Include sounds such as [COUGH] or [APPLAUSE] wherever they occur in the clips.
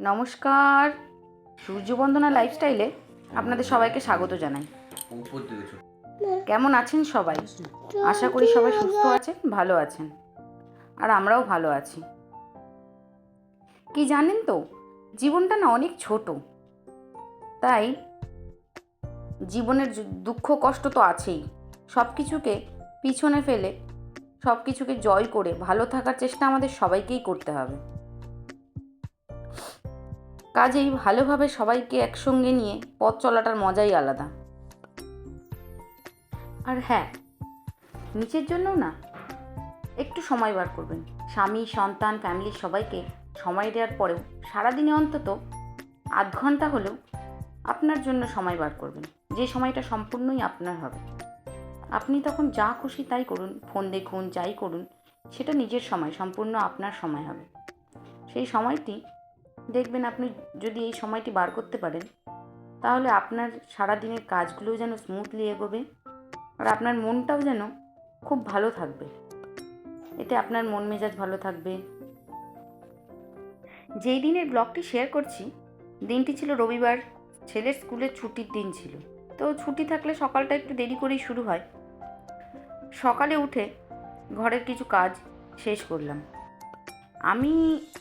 নমস্কার। সূর্যবন্দনা লাইফস্টাইলে আপনাদের সবাইকে স্বাগত জানাই। কেমন আছেন সবাই? আশা করি সবাই সুস্থ আছেন, ভালো আছেন, আর আমরাও ভালো আছি। কি জানেন তো, জীবনটা না অনেক ছোট। তাই জীবনের দুঃখ কষ্ট তো আছেই। সব কিছুকে পিছনে ফেলে সব কিছুকে জয় করে ভালো থাকার চেষ্টা আমাদের সবাইকেই করতে হবে। কাজেই ভালোভাবে সবাইকে একসঙ্গে নিয়ে পথ চলাটার মজাই আলাদা। আর হ্যাঁ নিচের জন্য না, একটু সময় বার করবেন। স্বামী, সন্তান ফ্যামিলির সবাইকে সময় দেওয়ার পরেও সারাদিনে অন্তত আধ ঘণ্টা হলেও আপনার জন্য সময় বার করবেন। যে সময়টা সম্পূর্ণই আপনার হবে। আপনি তখন যা খুশি তাই করুন, ফোন দেখুন, যাই করুন, সেটা নিজের সময়, সম্পূর্ণ আপনার সময় হবে। সেই সময়টি দেখবেন আপনি যদি এই সময়টি বার করতে পারেন, তাহলে আপনার সারাদিনের কাজগুলোও যেন স্মুথলি এগোবে আর আপনার মনটাও যেন খুব ভালো থাকবে। এতে আপনার মন মেজাজ ভালো থাকবে। যেই দিনের ব্লগটি শেয়ার করছি, দিনটি ছিল রবিবার, ছেলের স্কুলের ছুটির দিন ছিল। তো ছুটি থাকলে সকালটা একটু দেরি করেই শুরু হয়। সকালে উঠে ঘরের কিছু কাজ শেষ করলাম। আমি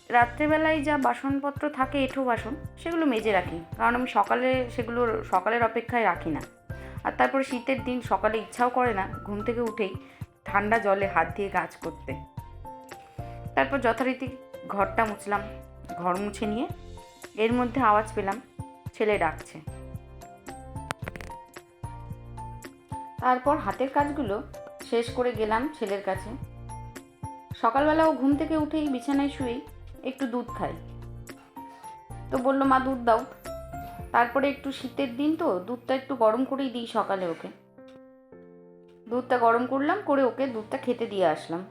রাত্রেবেলায় যা বাসনপত্র থাকে এঁঠো বাসন, সেগুলো মেজে রাখি। কারণ আমি সকালে সেগুলো সকালের অপেক্ষায় রাখি না। আর তারপরে শীতের দিন সকালে ইচ্ছাও করে না ঘুম থেকে উঠেই ঠান্ডা জলে হাত দিয়ে কাজ করতে। তারপর যথারীতি ঘরটা মুছলাম, ঘর মুছে নিয়ে এর মধ্যে আওয়াজ পেলাম, ছেলে ডাকছে। তারপর হাতের কাজগুলো শেষ করে গেলাম ছেলের কাছে। সকালবেলা ও ঘুম থেকে উঠেই বিছানায় শুয়েই একটু দুধ খাই। তো বলল, মা, দুধ দাও। তারপরে একটু শীতের দিন তো, দুধটা একটু গরম করেই দিই সকালে ওকে। দুধটা গরম করলাম, করে ওকে দুধটা খেতে দিয়ে আসলাম।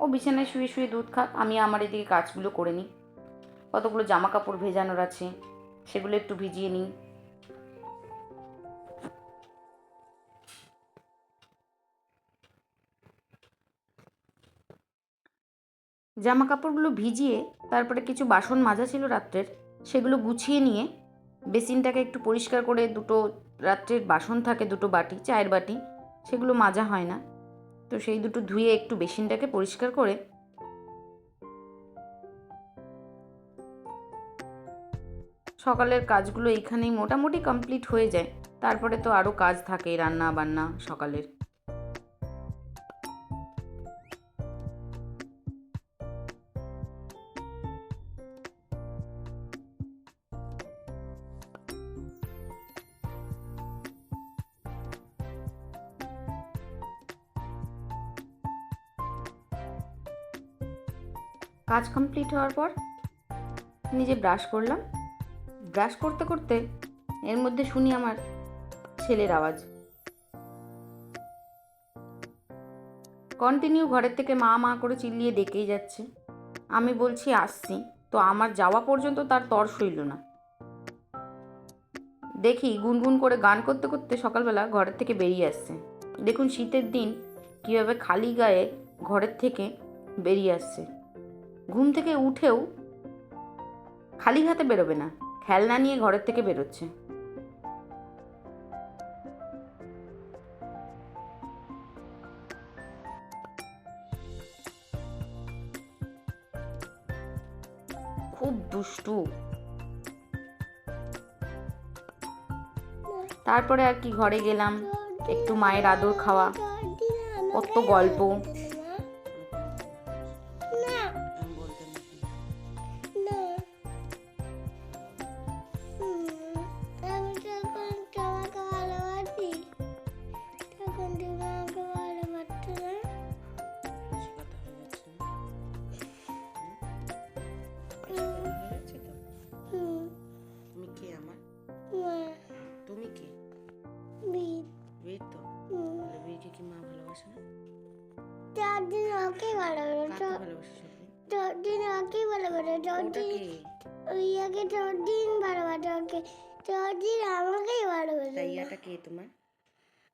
ও বিছানায় শুয়ে শুয়ে দুধ খাক, আমি আমার এদিকে কাজগুলো করে নিই। কতগুলো জামা কাপড় ভেজানোর আছে, সেগুলো একটু ভিজিয়ে নিই। জামা কাপড়গুলো ভিজিয়ে তারপরে কিছু বাসন মাজা ছিল রাত্রের, সেগুলো গুছিয়ে নিয়ে বেসিনটাকে একটু পরিষ্কার করে দুটো রাত্রের বাসন থাকে, দুটো বাটি, চায়ের বাটি, সেগুলো মাজা হয় না। তো সেই দুটো ধুয়ে একটু বেসিনটাকে পরিষ্কার করে সকালের কাজগুলো এইখানেই মোটামুটি কমপ্লিট হয়ে যায়। তারপরে তো আরও কাজ থাকে, রান্না বান্না সকালের। কাজ কমপ্লিট হওয়ার পর নিজে ব্রাশ করলাম। ব্রাশ করতে করতে এর মধ্যে শুনি আমার ছেলের আওয়াজ। কন্টিনিউ ঘরের থেকে মা মা করে চিল্লিয়ে ডেকেই যাচ্ছে। আমি বলছি, আসছি। তো আমার যাওয়া পর্যন্ত তার তর সইল না। দেখি গুনগুন করে গান করতে করতে সকালবেলা ঘরের থেকে বেরিয়ে আসছে। দেখুন শীতের দিন কীভাবে খালি গায়ে ঘরের থেকে বেরিয়ে আসছে। ঘুম থেকে উঠেও খালি হাতে বেরোবে না। খেলনা নিয়ে ঘরের থেকে বেরোচ্ছে। খুব দুষ্টু। তারপরে আর কি ঘরে গেলাম। একটু মায়ের আদর খাওয়া। কত গল্প। চার দিন ওকে ভালোবাসে কাকে চার- ভালোবাসে স্বপ্নে চার দিন ওকে ভালোবাসে চার ওটা দিন কে? ওই আগে চার দিন ভালোবাসে ওকে চার দিন আমাকেই তাই ভালোবাসে ইয়াটা কে তোমার?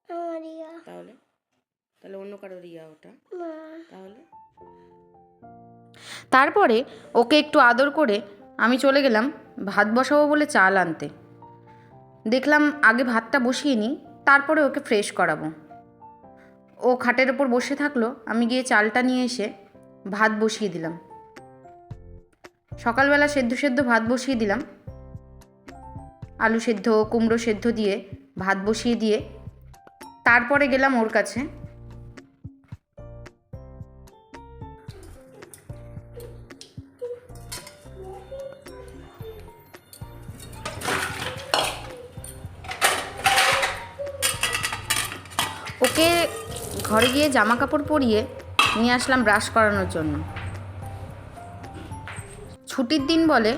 আমার ইয়া তাহলে? তাহলে অন্য কারও রিয়া ওটা? তাহলে? তারপরে ওকে একটু আদর করে আমি চলে গেলাম ভাত বসাবো বলে চাল আনতে। দেখলাম আগে ভাতটা বসিয়ে নিই তারপরে ওকে ফ্রেশ করাবো। ও খাটের ওপর বসে থাকল, আমি গিয়ে চালটা নিয়ে এসে ভাত বসিয়ে দিলাম। সকালবেলা সেদ্ধ সেদ্ধ ভাত বসিয়ে দিলাম। আলু সেদ্ধ, কুমড়ো সেদ্ধ দিয়ে ভাত বসিয়ে দিয়ে তারপরে গেলাম ওর কাছে। ঘরে গিয়ে জামা কাপড় পরিয়ে নিয়ে আসলাম ব্রাশ করানোর জন্য। ছুটির দিন বলে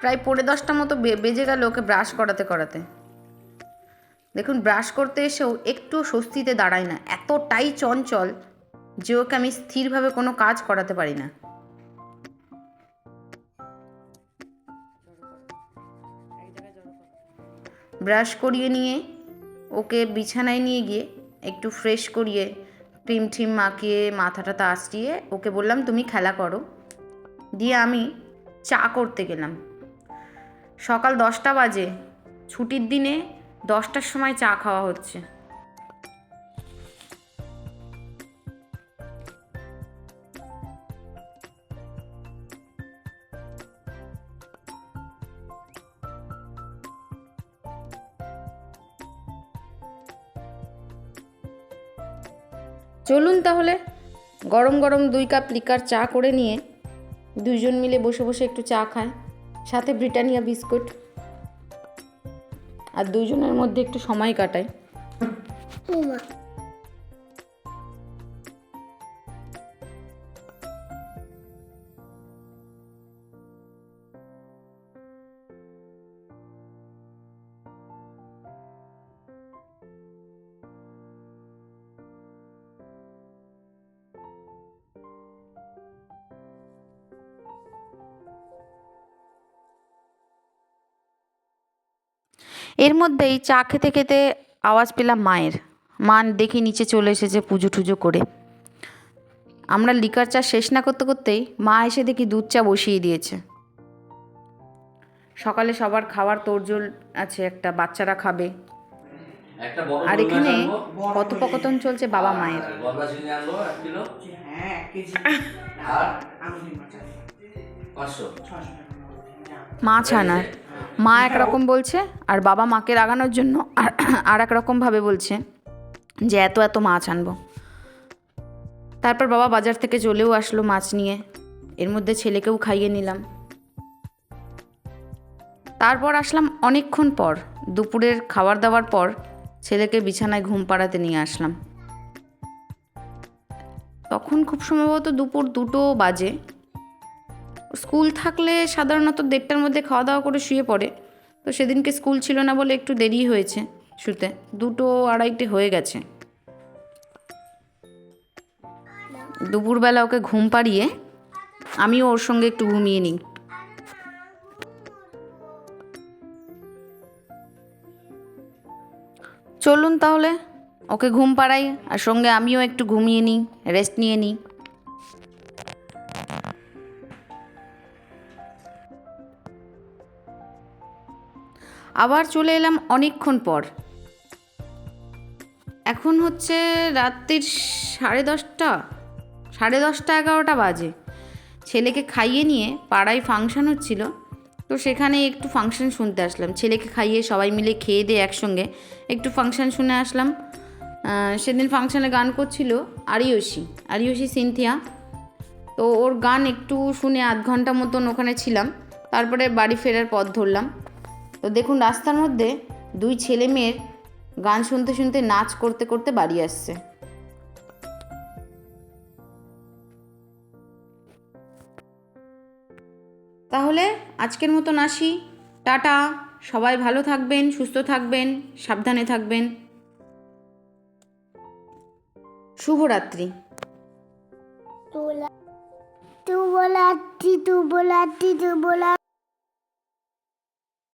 প্রায় পৌনে দশটা মতো বেজে গেল ওকে ব্রাশ করাতে করাতে। দেখুন, ব্রাশ করতে এসেও একটুও স্বস্তিতে দাঁড়ায় না, এতটাই চঞ্চল যে ওকে আমি স্থিরভাবে কোনো কাজ করাতে পারি না। ব্রাশ করিয়ে নিয়ে ওকে বিছানায় নিয়ে গিয়ে একটু ফ্রেশ করিয়ে ক্রিম ঠিম মাখিয়ে, মাথাটা আঁচড়িয়ে ওকে বললাম, তুমি খেলা করো। দিয়ে আমি চা করতে গেলাম। সকাল দশটা বাজে। ছুটির দিনে দশটার সময় চা খাওয়া হচ্ছে। চলুন তাহলে, গরম গরম দুই কাপ লিকার চা করে নিয়ে দুইজন মিলে বসে বসে একটু চা খায় সাথে ব্রিটানিয়া বিস্কুট। আর দুইজনের মধ্যে একটু সময় কাটায় এর মধ্যেই চা খেতে খেতে আওয়াজ পেলাম মায়ের। মা দেখি নিচে চলে এসেছে পুজো টুজো করে। আমরা লিকার চা শেষ না করতে করতেই মা এসে দেখি দুধ চা বসিয়ে দিয়েছে। সকালে সবার খাওয়ার তোড়জোড় আছে একটা বাচ্চারা খাবে। আর এখানে কথোপকথন চলছে বাবা মায়ের। হ্যাঁ মাছ আনার মা একরকম বলছে, আর বাবা মাকে রাগানোর জন্য আর- [CLEARS THROAT] আর এক রকমভাবে বলছে যে এত এত মাছ আনব। তারপর বাবা বাজার থেকে চলেও আসলো মাছ নিয়ে। এর মধ্যে ছেলেকেও খাইয়ে নিলাম। তারপর আসলাম অনেকক্ষণ পর। দুপুরের খাবার দাবার পর ছেলেকে বিছানায় ঘুম পাড়াতে নিয়ে আসলাম। তখন খুব সম্ভবত দুপুর দুটো বাজে। স্কুল থাকলে সাধারণত দেড়টার মধ্যে খাওয়া দাওয়া করে শুয়ে পড়ে। তো সেদিনকে স্কুল ছিল না বলে একটু দেরি হয়েছে শুতে। দুটো আড়াইটে হয়ে গেছে। দুপুরবেলা ওকে ঘুম পাড়িয়ে আমিও ওর সঙ্গে একটু ঘুমিয়ে নিই। চলুন তাহলে। ওকে ঘুম পাড়াই আর সঙ্গে আমিও একটু ঘুমিয়ে নিই রেস্ট নিয়ে নিই। আবার চলে এলাম অনেকক্ষণ পর। এখন হচ্ছে রাত্রির সাড়ে দশটা সাড়ে দশটা এগারোটা বাজে। ছেলেকে খাইয়ে নিয়ে পাড়ায় ফাংশন হচ্ছিল, তো সেখানে একটু ফাংশন শুনতে আসলাম। ছেলেকে খাইয়ে সবাই মিলে খেয়ে দিয়ে একসঙ্গে একটু ফাংশন শুনে আসলাম। সেদিন ফাংশনে গান করছিল আরিয়সী আরিয়সী সিনথিয়া। তো ওর গান একটু শুনে আধ ঘণ্টা মতন ওখানে ছিলাম, তারপরে বাড়ি ফেরার পথ ধরলাম। তো দেখুন, রাস্তার মধ্যে দুই ছেলে মেয়ের গান শুনতে শুনতে নাচ করতে করতে বাড়ি আসছে। তাহলে আজকের মতন আসি। টাটা। সবাই ভালো থাকবেন, সুস্থ থাকবেন, সাবধানে থাকবেন। শুভরাত্রি। তুবলাত্রি তুবলাত্রি তুবলাত্রি